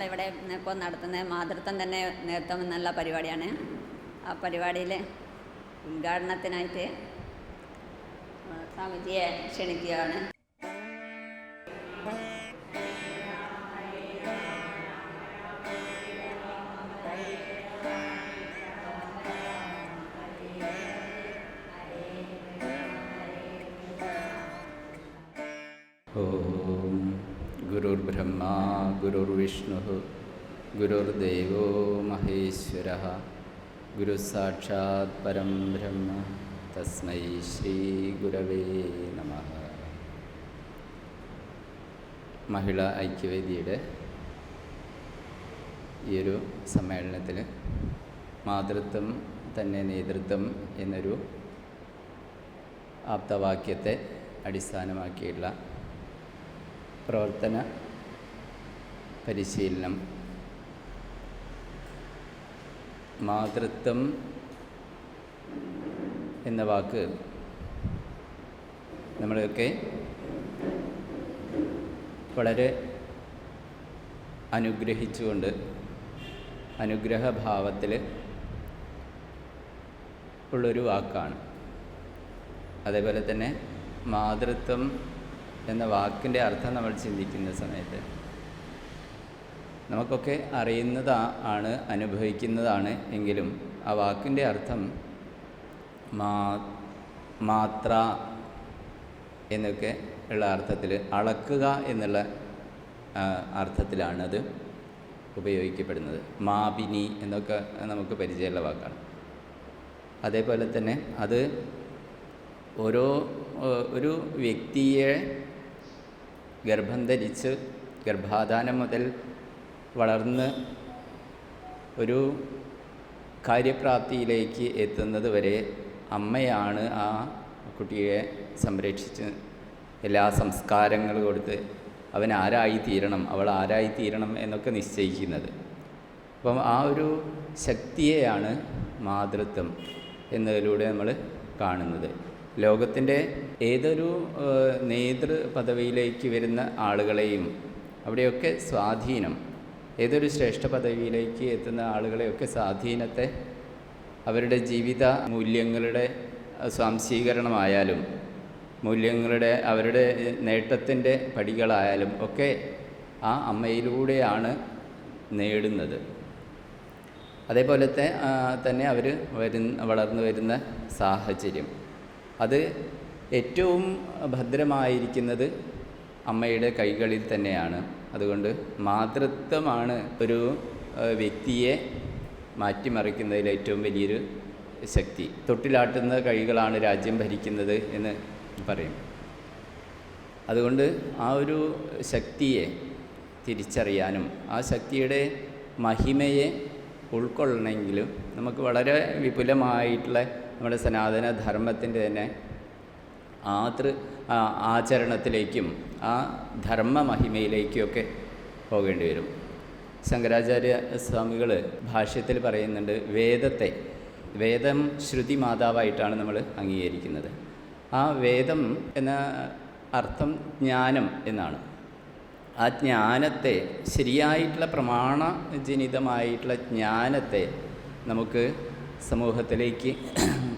നമ്മളിവിടെ ഇപ്പോൾ നടത്തുന്ന? മാതൃത്വം തന്നെ നേതൃത്വം എന്നുള്ള പരിപാടിയാണ്. ആ പരിപാടിയിൽ ഉദ്ഘാടനത്തിനായിട്ട് സമിതിയെ ക്ഷണിക്കുകയാണ്. ഓം. ഗുരുർവിഷ്ണു ഗുരുർദേവോ മഹേശ്വര ഗുരുസാക്ഷാത് പരം ബ്രഹ്മ തസ്മൈ ശ്രീ ഗുരവേ നമ മഹിള ഐക്യവേദിയുടെ ഈ ഒരു സമ്മേളനത്തിൽ മാതൃത്വം തന്നെ നേതൃത്വം എന്നൊരു ആപ്തവാക്യത്തെ അടിസ്ഥാനമാക്കിയുള്ള പ്രവർത്തന പരിശീലനം. മാതൃത്വം എന്ന വാക്ക് നമ്മളൊക്കെ വളരെ അനുഗ്രഹിച്ചുകൊണ്ട് അനുഗ്രഹഭാവത്തിൽ ഉള്ളൊരു വാക്കാണ്. അതേപോലെ തന്നെ മാതൃത്വം എന്ന വാക്കിന്റെ അർത്ഥം നമ്മൾ ചിന്തിക്കുന്ന സമയത്ത് നമുക്കൊക്കെ അറിയുന്നതാ ആണ് അനുഭവിക്കുന്നതാണ് എങ്കിലും ആ വാക്കിന്റെ അർത്ഥം മാ മാത്ര എന്നൊക്കെ ഉള്ള അർത്ഥത്തിൽ അളക്കുക എന്നുള്ള അർത്ഥത്തിലാണത് ഉപയോഗിക്കപ്പെടുന്നത്. മാപിനി എന്നൊക്കെ നമുക്ക് പരിചയമുള്ള വാക്കാണ്. അതേപോലെ തന്നെ അത് ഓരോ ഒരു വ്യക്തിയെ ഗർഭം ധരിച്ച് ഗർഭാധാനം മുതൽ വളർന്ന് ഒരു കാര്യപ്രാപ്തിയിലേക്ക് എത്തുന്നത് വരെ അമ്മയാണ് ആ കുട്ടിയെ സംരക്ഷിച്ച് എല്ലാ സംസ്കാരങ്ങളും കൊടുത്ത് അവൻ ആരായി തീരണം അവൾ ആരായി തീരണം എന്നൊക്കെ നിശ്ചയിക്കുന്നത്. അപ്പം ആ ഒരു ശക്തിയെയാണ് മാതൃത്വം എന്നതിലൂടെ നമ്മൾ കാണുന്നത്. ലോകത്തിന്റെ ഏതൊരു നേതൃ പദവിയിലേക്ക് വരുന്ന ആളുകളെയും അവിടെയൊക്കെ സ്വാധീനം ഏതൊരു ശ്രേഷ്ഠ പദവിയിലേക്ക് എത്തുന്ന ആളുകളെയൊക്കെ സ്വാധീനത്തെ അവരുടെ ജീവിത മൂല്യങ്ങളുടെ സ്വാംശീകരണമായാലും മൂല്യങ്ങളുടെ അവരുടെ നേട്ടത്തിന്റെ പടികളായാലും ഒക്കെ ആ അമ്മയിലൂടെയാണ് നേടുന്നത്. അതേപോലത്തെ തന്നെ അവർ വരുന്ന വളർന്നു വരുന്ന സാഹചര്യം. അത് ഏറ്റവും ഭദ്രമായിരിക്കുന്നത് അമ്മയുടെ കൈകളിൽ തന്നെയാണ്. അതുകൊണ്ട് മാതൃത്വമാണ് ഒരു വ്യക്തിയെ മാറ്റിമറിക്കുന്നതിൽ ഏറ്റവും വലിയൊരു ശക്തി. തൊട്ടിലാട്ടുന്ന കൈകളാണ് രാജ്യം ഭരിക്കുന്നത് എന്ന് പറയും. അതുകൊണ്ട് ആ ഒരു ശക്തിയെ തിരിച്ചറിയാനും ആ ശക്തിയുടെ മഹിമയെ ഉൾക്കൊള്ളണമെങ്കിലും നമുക്ക് വളരെ വിപുലമായിട്ടുള്ള നമ്മുടെ സനാതന ധർമ്മത്തിന്റെ തന്നെ ആതൃ ആചരണത്തിലേക്കും ആ ധർമ്മ മഹിമയിലേക്കൊക്കെ പോകേണ്ടി വരും. ശങ്കരാചാര്യ സ്വാമികൾ ഭാഷ്യത്തിൽ പറയുന്നുണ്ട് വേദത്തെ വേദം ശ്രുതി മാതാവായിട്ടാണ് നമ്മൾ അംഗീകരിക്കുന്നത്. ആ വേദം എന്ന അർത്ഥം ജ്ഞാനം എന്നാണ്. ആ ജ്ഞാനത്തെ ശരിയായിട്ടുള്ള പ്രമാണജനിതമായിട്ടുള്ള ജ്ഞാനത്തെ നമുക്ക് സമൂഹത്തിലേക്ക്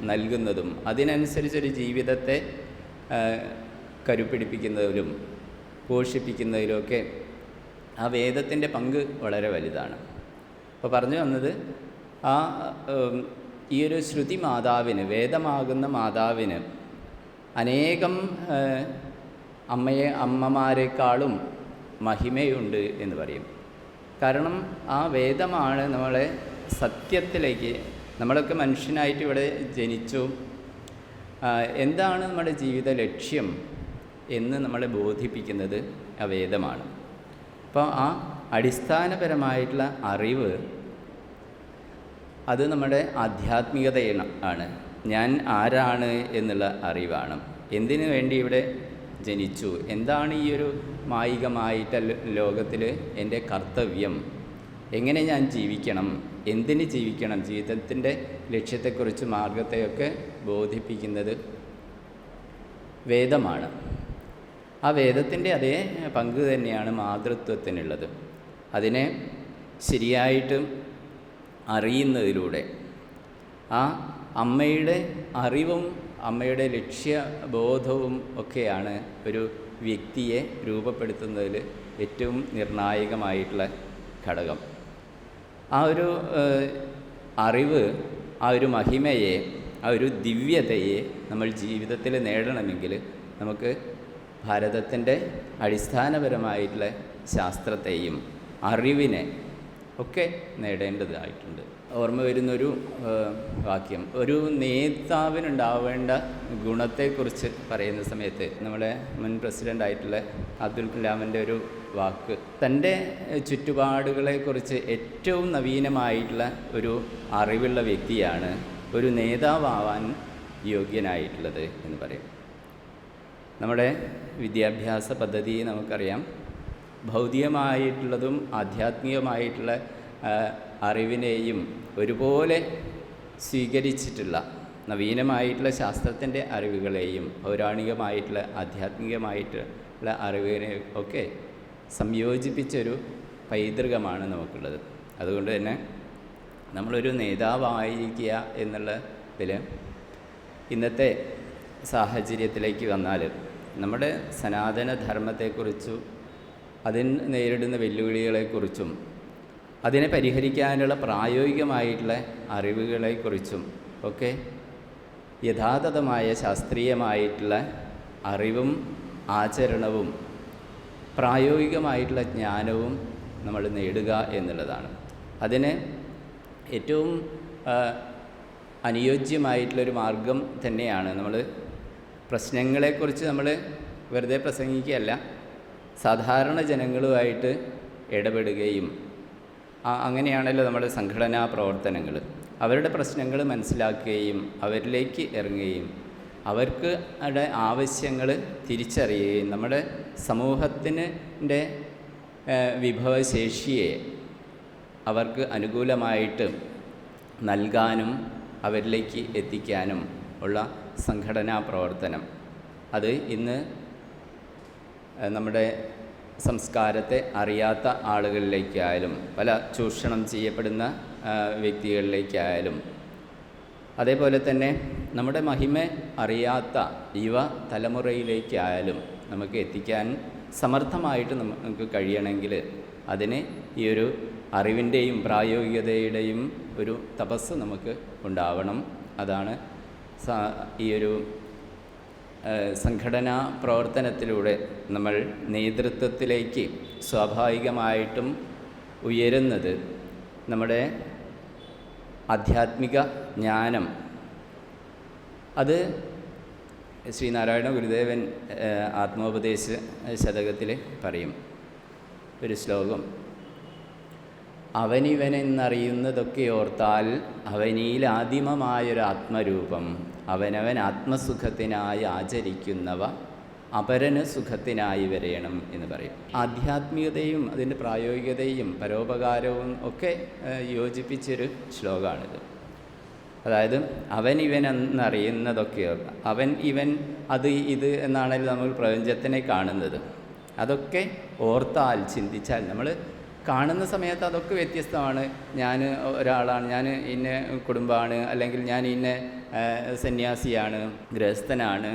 നൽകുന്നതും അതിനനുസരിച്ചൊരു ജീവിതത്തെ കരുപിടിപ്പിക്കുന്നതിലും പോഷിപ്പിക്കുന്നതിലുമൊക്കെ ആ വേദത്തിന്റെ പങ്ക് വളരെ വലുതാണ്. അപ്പോൾ പറഞ്ഞു വന്നത് ആ ഈ ഒരു ശ്രുതി മാതാവിന് വേദമാകുന്ന മാതാവിന് അനേകം അമ്മയെ അമ്മമാരെക്കാളും മഹിമയുണ്ട് എന്ന് പറയും. കാരണം ആ വേദമാണ് നമ്മളെ സത്യത്തിലേക്ക് നമ്മളൊക്കെ മനുഷ്യനായിട്ട് ഇവിടെ ജനിച്ചു. എന്താണ് നമ്മുടെ ജീവിത ലക്ഷ്യം? എന്ന് നമ്മളെ ബോധിപ്പിക്കുന്നത് ആ വേദമാണ്. അപ്പോൾ ആ അടിസ്ഥാനപരമായിട്ടുള്ള അറിവ് അത് നമ്മുടെ ആധ്യാത്മികതയാണ്. ആണ്. ഞാൻ ആരാണ് എന്നുള്ള അറിവാണ്. എന്തിനു വേണ്ടി ഇവിടെ ജനിച്ചു? എന്താണ് ഈ ഒരു മായികമായിട്ട് ലോകത്തിൽ എന്റെ കർത്തവ്യം? എങ്ങനെ ഞാൻ ജീവിക്കണം? എന്തിന് ജീവിക്കണം? ജീവിതത്തിന്റെ ലക്ഷ്യത്തെക്കുറിച്ച് മാർഗത്തെയൊക്കെ ബോധിപ്പിക്കുന്നത് വേദമാണ്. ആ വേദത്തിന്റെ അതേ പങ്ക് തന്നെയാണ് മാതൃത്വത്തിനുള്ളത്. അതിനെ ശരിയായിട്ടും അറിയുന്നതിലൂടെ ആ അമ്മയുടെ അറിവും അമ്മയുടെ ലക്ഷ്യബോധവും ഒക്കെയാണ് ഒരു വ്യക്തിയെ രൂപപ്പെടുത്തുന്നതിൽ ഏറ്റവും നിർണായകമായിട്ടുള്ള ഘടകം. ആ ഒരു അറിവ് ആ ഒരു മഹിമയെ ആ ഒരു ദിവ്യതയെ നമ്മൾ ജീവിതത്തിൽ നേടണമെങ്കിൽ നമുക്ക് ഭാരതത്തിന്റെ അടിസ്ഥാനപരമായിട്ടുള്ള ശാസ്ത്രത്തെയും അറിവിനെ ഒക്കെ നേടേണ്ടതായിട്ടുണ്ട്. ഓർമ്മ വരുന്നൊരു വാക്യം. ഒരു നേതാവിനുണ്ടാവേണ്ട ഗുണത്തെക്കുറിച്ച് പറയുന്ന സമയത്ത് നമ്മുടെ മുൻ പ്രസിഡന്റായിട്ടുള്ള അബ്ദുൽ കലാമിന്റെ ഒരു വാക്ക് തന്റെ ചുറ്റുപാടുകളെക്കുറിച്ച് ഏറ്റവും നവീനമായിട്ടുള്ള ഒരു അറിവുള്ള വ്യക്തിയാണ് ഒരു നേതാവാൻ യോഗ്യനായിട്ടുള്ളത് എന്ന് പറയും. നമ്മുടെ വിദ്യാഭ്യാസ പദ്ധതി നമുക്കറിയാം. ഭൗതികമായിട്ടുള്ളതും ആധ്യാത്മികമായിട്ടുള്ള അറിവിനെയും ഒരുപോലെ സ്വീകരിച്ചിട്ടുള്ള നവീനമായിട്ടുള്ള ശാസ്ത്രത്തിന്റെ അറിവുകളെയും പൗരാണികമായിട്ടുള്ള ആധ്യാത്മികമായിട്ടുള്ള അറിവുകളെയും ഒക്കെ സംയോജിപ്പിച്ചൊരു പൈതൃകമാണ് നമുക്കുള്ളത്. അതുകൊണ്ട് തന്നെ നമ്മളൊരു നേതാവായിരിക്കുക എന്നുള്ളതിൽ ഇന്നത്തെ സാഹചര്യത്തിലേക്ക് വന്നാൽ നമ്മുടെ സനാതന ധർമ്മത്തെക്കുറിച്ചും അതിന് നേരിടുന്ന വെല്ലുവിളികളെക്കുറിച്ചും അതിനെ പരിഹരിക്കാനുള്ള പ്രായോഗികമായിട്ടുള്ള അറിവുകളെക്കുറിച്ചും ഒക്കെ യഥാതഥമായ ശാസ്ത്രീയമായിട്ടുള്ള അറിവും ആചരണവും പ്രായോഗികമായിട്ടുള്ള ജ്ഞാനവും നമ്മൾ നേടുക എന്നുള്ളതാണ്. അതിന് ഏറ്റവും അനുയോജ്യമായിട്ടുള്ളൊരു മാർഗം തന്നെയാണ് നമ്മൾ പ്രശ്നങ്ങളെക്കുറിച്ച് നമ്മൾ വെറുതെ പ്രസംഗിക്കുകയല്ല സാധാരണ ജനങ്ങളുമായിട്ട് ഇടപെടുകയും അങ്ങനെയാണല്ലോ നമ്മുടെ സംഘടനാ പ്രവർത്തനങ്ങൾ. അവരുടെ പ്രശ്നങ്ങൾ മനസ്സിലാക്കുകയും അവരിലേക്ക് ഇറങ്ങുകയും അവർക്ക് അവരുടെ ആവശ്യങ്ങൾ തിരിച്ചറിയുകയും നമ്മുടെ സമൂഹത്തിന്റെ വിഭവശേഷിയെ അവർക്ക് അനുകൂലമായിട്ട് നൽകാനും അവരിലേക്ക് എത്തിക്കാനും ഉള്ള സംഘടനാ പ്രവർത്തനം. അത് ഇന്ന് നമ്മുടെ സംസ്കാരത്തെ അറിയാത്ത ആളുകളിലേക്കായാലും പല ചൂഷണം ചെയ്യപ്പെടുന്ന വ്യക്തികളിലേക്കായാലും അതേപോലെ തന്നെ നമ്മുടെ മഹിമ അറിയാത്ത യുവ തലമുറയിലേക്കായാലും നമുക്ക് എത്തിക്കാൻ സമർത്ഥമായിട്ട് നമുക്ക് കഴിയണമെങ്കിൽ അതിന് ഈ ഒരു അറിവിന്റെയും പ്രായോഗികതയുടെയും ഒരു തപസ് നമുക്ക് ഉണ്ടാവണം. അതാണ് ഈ ഒരു സംഘടനാ പ്രവർത്തനത്തിലൂടെ നമ്മൾ നേതൃത്വത്തിലേക്ക് സ്വാഭാവികമായിട്ടും ഉയരുന്നത് നമ്മുടെ ആധ്യാത്മിക ജ്ഞാനം. അത് ശ്രീനാരായണ ഗുരുദേവൻ ആത്മോപദേശ ശതകത്തിൽ പറയും. ഒരു ശ്ലോകം. അവനിവനെന്നറിയുന്നതൊക്കെ ഓർത്താൽ അവനിയിൽ ആദിമമായൊരു ആത്മരൂപം അവനവൻ ആത്മസുഖത്തിനായി ആചരിക്കുന്നവ അപരന് സുഖത്തിനായി വരയണം എന്ന് പറയും. ആധ്യാത്മികതയും അതിന്റെ പ്രായോഗികതയും പരോപകാരവും ഒക്കെ യോജിപ്പിച്ചൊരു ശ്ലോകമാണിത് അതായത് അവൻ ഇവൻ എന്നറിയുന്നതൊക്കെ അവൻ ഇവൻ അത് ഇത് എന്നാണല്ലോ നമ്മൾ പ്രപഞ്ചത്തിനെ കാണുന്നത്. അതൊക്കെ ഓർത്താൽ ചിന്തിച്ചാൽ നമ്മൾ കാണുന്ന സമയത്ത് അതൊക്കെ വ്യത്യസ്തമാണ്. ഞാൻ ഒരാളാണ് ഞാൻ ഇന്ന കുടുംബമാണ് അല്ലെങ്കിൽ ഞാൻ ഇന്ന സന്യാസിയാണ് ഗൃഹസ്ഥനാണ്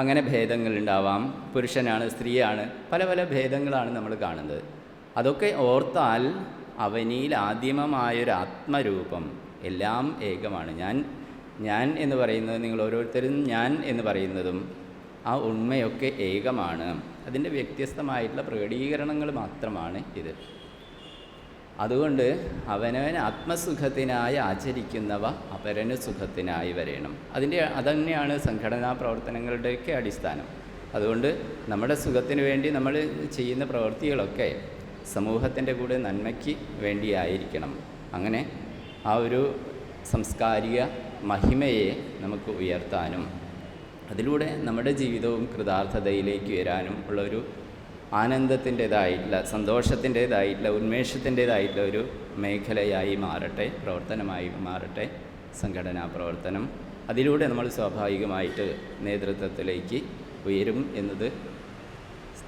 അങ്ങനെ ഭേദങ്ങളുണ്ടാവാം പുരുഷനാണ് സ്ത്രീയാണ് പല പല ഭേദങ്ങളാണ് നമ്മൾ കാണുന്നത്. അതൊക്കെ ഓർത്താൽ അവനിയിൽ ആദിമമായൊരു ആത്മരൂപം എല്ലാം ഏകമാണ്. ഞാൻ ഞാൻ എന്ന് പറയുന്നത് നിങ്ങൾ ഓരോരുത്തരും ഞാൻ എന്ന് പറയുന്നതും ആ ഉണ്മയൊക്കെ ഏകമാണ്. അതിന്റെ വ്യത്യസ്തമായിട്ടുള്ള പ്രകടീകരണങ്ങൾ മാത്രമാണ് ഇത്. അതുകൊണ്ട് അവനവൻ ആത്മസുഖത്തിനായി ആചരിക്കുന്നവ അപരന് സുഖത്തിനായി വരയണം അതിന്റെ അതന്നെയാണ് സംഘടനാ പ്രവർത്തനങ്ങളുടെയൊക്കെ അടിസ്ഥാനം. അതുകൊണ്ട് നമ്മുടെ സുഖത്തിന് വേണ്ടി നമ്മൾ ചെയ്യുന്ന പ്രവൃത്തികളൊക്കെ സമൂഹത്തിന്റെ കൂടെ നന്മയ്ക്ക് വേണ്ടിയായിരിക്കണം. അങ്ങനെ ആ ഒരു സംസ്കാരിക മഹിമയെ നമുക്ക് ഉയർത്താനും അതിലൂടെ നമ്മുടെ ജീവിതവും കൃതാർത്ഥതയിലേക്ക് വരാനും ഉള്ള ഒരു ആനന്ദത്തിന്റെതായിട്ടുള്ള സന്തോഷത്തിന്റെതായിട്ടുള്ള ഉന്മേഷത്തിന്റെതായിട്ടുള്ള ഒരു മേഖലയായി മാറട്ടെ പ്രവർത്തനമായി മാറട്ടെ സംഘടനാ പ്രവർത്തനം. അതിലൂടെ നമ്മൾ സ്വാഭാവികമായിട്ട് നേതൃത്വത്തിലേക്ക് ഉയരും എന്നത്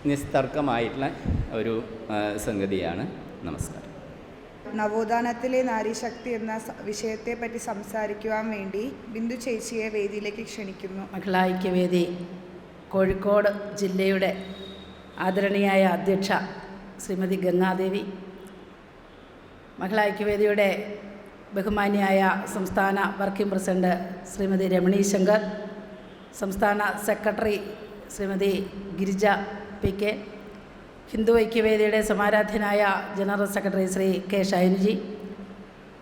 നിസ്തർക്കമായിട്ടുള്ള ഒരു സംഗതിയാണ്. നമസ്കാരം. നവോത്ഥാനത്തിലെ നാരീശക്തി എന്ന വിഷയത്തെ പറ്റി സംസാരിക്കുവാൻ വേണ്ടി ബിന്ദു ചേച്ചിയെ വേദിയിലേക്ക് ക്ഷണിക്കുന്നു. മഹിളാ ഐക്യവേദി കോഴിക്കോട് ജില്ലയുടെ ആദരണീയായ അധ്യക്ഷ ശ്രീമതി ഗംഗാദേവി. മഹിളാഐക്യവേദിയുടെ ബഹുമാന്യായ സംസ്ഥാന വർക്കിംഗ് പ്രസിഡന്റ് ശ്രീമതി രമണി ശങ്കർ സംസ്ഥാന secretary Shrimati Girija P K Hindu ഐക്യവേദിയുടെ സമാരാധ്യനായ general secretary Shri K Shainuji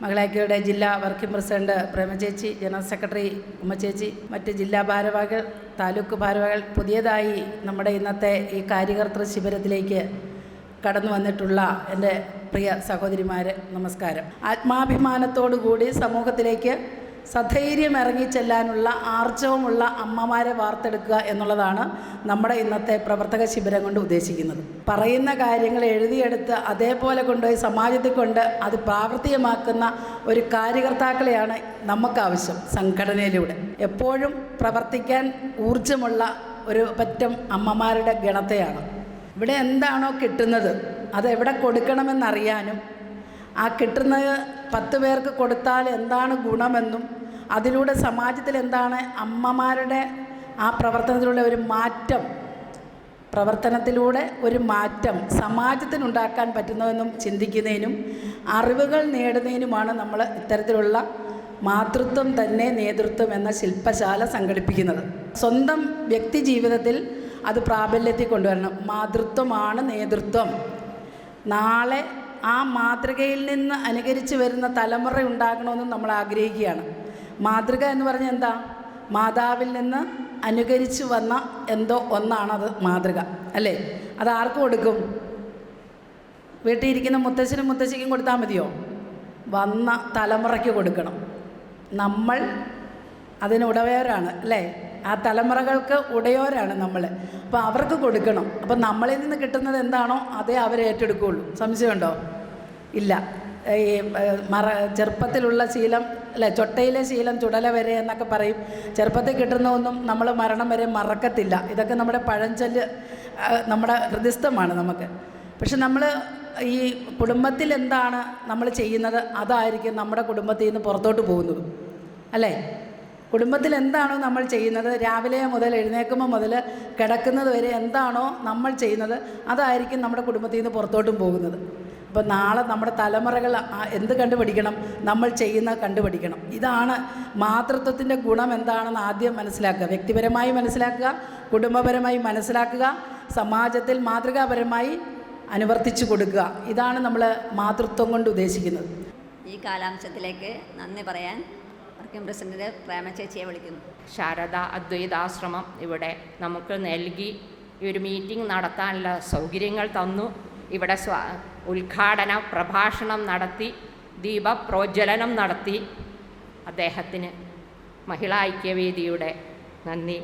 മകളാക്കിയുടെ ജില്ലാ വർക്കിംഗ് പ്രസിഡന്റ് പ്രേമചേച്ചി ജനറൽ സെക്രട്ടറി ഉമ്മച്ചേച്ചി മറ്റ് ജില്ലാ ഭാരവാഹികൾ താലൂക്ക് ഭാരവാഹികൾ പുതിയതായി നമ്മുടെ ഇന്നത്തെ ഈ കാര്യകർത്തൃ ശിബിരത്തിലേക്ക് കടന്നു വന്നിട്ടുള്ള എന്റെ പ്രിയ സഹോദരിമാരെ നമസ്കാരം. ആത്മാഭിമാനത്തോടു കൂടി സമൂഹത്തിലേക്ക് സധൈര്യം ഇറങ്ങിച്ചെല്ലാനുള്ള ആർജവമുള്ള അമ്മമാരെ വാർത്തെടുക്കുക എന്നുള്ളതാണ് നമ്മുടെ ഇന്നത്തെ പ്രവർത്തക ശിബിരം കൊണ്ട് ഉദ്ദേശിക്കുന്നത്. പറയുന്ന കാര്യങ്ങൾ എഴുതിയെടുത്ത് അതേപോലെ കൊണ്ടുപോയി സമാജത്തിൽ കൊണ്ട് അത് പ്രാവർത്തികമാക്കുന്ന ഒരു കാര്യകർത്താക്കളെയാണ് നമുക്കാവശ്യം സംഘടനയിലൂടെ. എപ്പോഴും പ്രവർത്തിക്കാൻ ഊർജമുള്ള ഒരു പറ്റം അമ്മമാരുടെ ഗണത്തെയാണ്. ഇവിടെ എന്താണോ കിട്ടുന്നത് അത് എവിടെ കൊടുക്കണമെന്നറിയാനും ആ കിട്ടുന്നത് പത്ത് പേർക്ക് കൊടുത്താൽ എന്താണ് ഗുണമെന്നും അതിലൂടെ സമാജത്തിൽ എന്താണ് അമ്മമാരുടെ ആ പ്രവർത്തനത്തിലൂടെ ഒരു മാറ്റം പ്രവർത്തനത്തിലൂടെ ഒരു മാറ്റം സമാജത്തിനുണ്ടാക്കാൻ പറ്റുന്നതെന്നും ചിന്തിക്കുന്നതിനും അറിവുകൾ നേടുന്നതിനുമാണ് നമ്മൾ ഇത്തരത്തിലുള്ള മാതൃത്വം തന്നെ നേതൃത്വം എന്ന ശില്പശാല സംഘടിപ്പിക്കുന്നത്. സ്വന്തം വ്യക്തി ജീവിതത്തിൽ അത് പ്രാബല്യത്തിൽ കൊണ്ടുവരണം മാതൃത്വമാണ് നേതൃത്വം. നാളെ ആ മാതൃകയിൽ നിന്ന് അനുകരിച്ച് വരുന്ന തലമുറ ഉണ്ടാകണമെന്നും നമ്മൾ ആഗ്രഹിക്കുകയാണ്. മാതൃക എന്ന് പറഞ്ഞാൽ എന്താ? മാതാവിൽ നിന്ന് അനുകരിച്ച് വന്ന എന്തോ ഒന്നാണത് മാതൃക അല്ലേ? അത് ആർക്ക് കൊടുക്കും? വീട്ടിൽ ഇരിക്കുന്ന മുത്തശ്ശനും മുത്തശ്ശിക്കും കൊടുത്താൽ മതിയോ? വന്ന തലമുറയ്ക്ക് കൊടുക്കണം. നമ്മൾ അതിന് ഉടവയോരാണ് അല്ലേ? ആ തലമുറകൾക്ക് ഉടയോരാണ് നമ്മൾ. അപ്പോൾ അവർക്ക് കൊടുക്കണം. അപ്പം നമ്മളിൽ നിന്ന് കിട്ടുന്നത് എന്താണോ അതേ അവരെ ഏറ്റെടുക്കുകയുള്ളൂ. സംശയമുണ്ടോ? ഇല്ല. ഈ മറ ചെറുപ്പത്തിലുള്ള ശീലം അല്ലേ ചൊട്ടയിലെ ശീലം ചുടല വരെ എന്നൊക്കെ പറയും. ചെറുപ്പത്തിൽ കിട്ടുന്ന ഒന്നും നമ്മൾ മരണം വരെ മറക്കത്തില്ല. ഇതൊക്കെ നമ്മുടെ പഴഞ്ചൊല്ല് നമ്മുടെ ഹൃദയസ്ഥമാണ് നമുക്ക്. പക്ഷെ നമ്മൾ ഈ കുടുംബത്തിൽ എന്താണ് നമ്മൾ ചെയ്യുന്നത്? അതായിരിക്കും നമ്മുടെ കുടുംബത്തിൽ നിന്ന് പുറത്തോട്ട് പോകുന്നത്. അല്ലേ? കുടുംബത്തിൽ എന്താണോ നമ്മൾ ചെയ്യുന്നത്? രാവിലെ മുതൽ എഴുന്നേൽക്കുമ്പോൾ മുതൽ കിടക്കുന്നത് വരെ എന്താണോ നമ്മൾ ചെയ്യുന്നത്? അതായിരിക്കും നമ്മുടെ കുടുംബത്തിൽ നിന്ന് പുറത്തോട്ടും പോകുന്നത്. അപ്പോൾ നാളെ നമ്മുടെ തലമുറകൾ എന്ത് കണ്ടുപിടിക്കണം? നമ്മൾ ചെയ്യുന്ന കണ്ടുപിടിക്കണം. ഇതാണ് മാതൃത്വത്തിന്റെ ഗുണം എന്താണെന്ന് ആദ്യം മനസ്സിലാക്കുക. വ്യക്തിപരമായി മനസ്സിലാക്കുക കുടുംബപരമായി മനസ്സിലാക്കുക സമാജത്തിൽ മാതൃകാപരമായി അനുവർത്തിച്ചു കൊടുക്കുക. ഇതാണ് നമ്മൾ മാതൃത്വം കൊണ്ട് ഉദ്ദേശിക്കുന്നത്. ഈ കാലാംശത്തിലേക്ക് നന്ദി പറയാൻ വർക്കിംഗ് പ്രസിഡന്റ് പ്രേമ ചേച്ചിയെ വിളിക്കുന്നു. ശാരദ അദ്വൈതാശ്രമം ഇവിടെ നമുക്ക് നൽകി ഈ ഒരു മീറ്റിംഗ് നടത്താനുള്ള സൗകര്യങ്ങൾ തന്നു. ഇവിടെ സ്വ ഉദ്ഘാടന പ്രഭാഷണം നടത്തി ദീപപ്രോജ്വലനം നടത്തി. അദ്ദേഹത്തിന് മഹിളാ ഐക്യവേദിയുടെ നന്ദി.